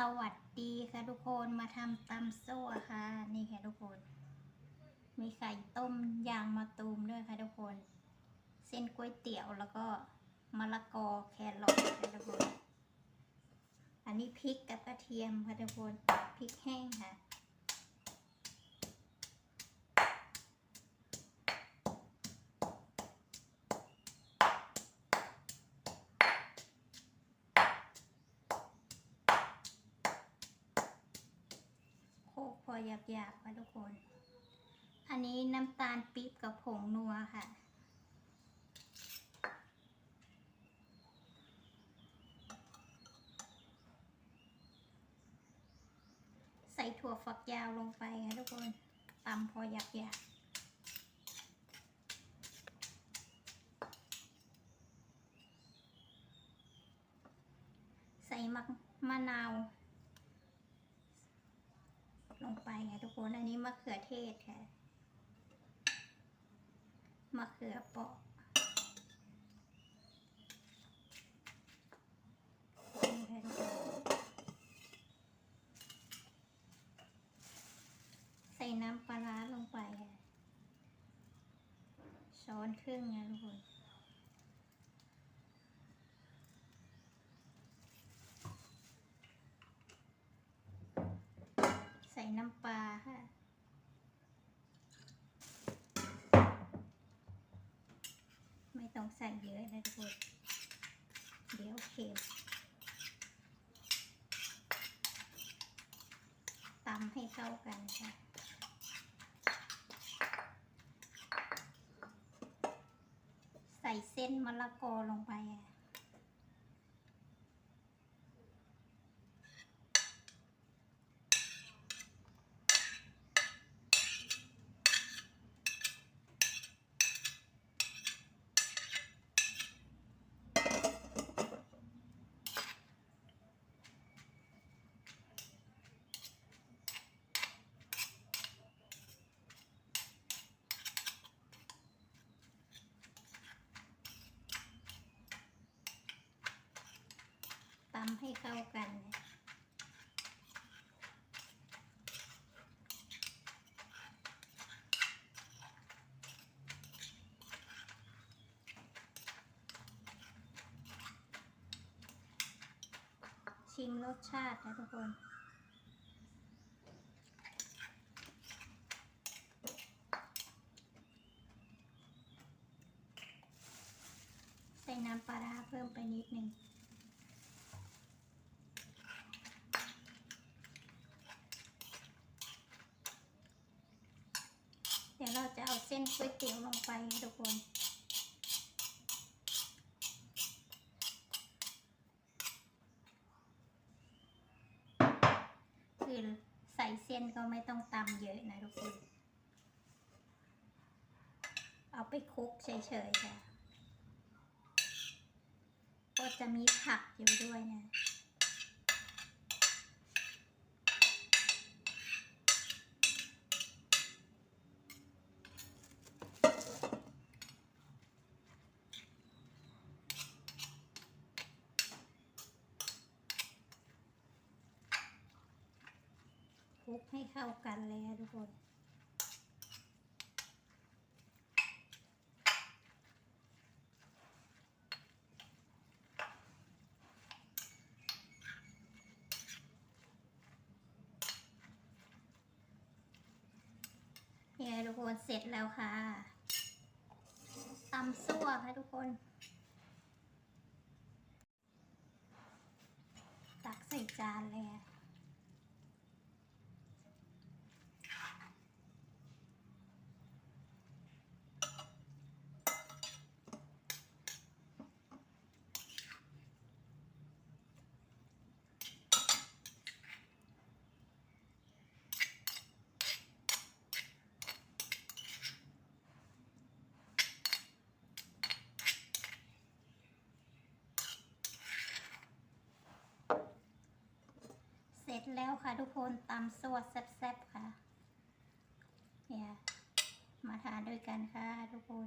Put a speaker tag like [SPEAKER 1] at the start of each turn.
[SPEAKER 1] สวัสดีค่ะทุกคนมาทำตำโซ่ค่ะ นี่ค่ะทุกคน มีไข่ต้มยางมะตูมด้วยค่ะทุกคน เส้นก๋วยเตี๋ยวแล้วก็มะละกอแครอทค่ะทุกคน อันนี้พริกกับกระเทียมค่ะทุกคนพริกแห้งค่ะ อหยาบๆค่ะทุกคน อันนี้น้ำตาลปี๊บกับผงนัวค่ะ ใส่ถั่วฝักยาวลงไปค่ะทุกคนตำพอหยาบๆใส่มะมะนาว ลงไปค่ะทุกคน อันนี้มะเขือเทศค่ะ มะเขือเปาะนี่ค่ะทุกคนใส่น้ำปลาร้าลงไปค่ะช้อนครึ่งนะทุกคน ส่น้ำปลาค่ะ ไม่ต้องใส่เยอะนะทุกคน เดี๋ยวเค็มตำให้เข้ากันค่ะใส่เส้นมะละกอลงไปอะำให้เข้ากันชิมรสชาตินะทุกคนใส่น้ำปลาร้าเพิ่มไปนิดนึง เราจะเอาเส้นก๋วยเตี๋ยวลงไปค่ะทุกคน คือใส่เส้นก็ไม่ต้องตำเยอะนะทุกคน เอาไปคลุกเฉยๆค่ะ ก็จะมีผักอยู่ด้วยนะ ลุกให้เข้ากันเลยค่ะทุกคนเนี่ยทุกคนเสร็จแล้วค่ะตำซั่วค่ะทุกคน ตักใส่จานเลย แล้วค่ะทุกคนตำสวดแซ่บๆค่ะเนี่ยมาทานด้วยกันค่ะทุกคน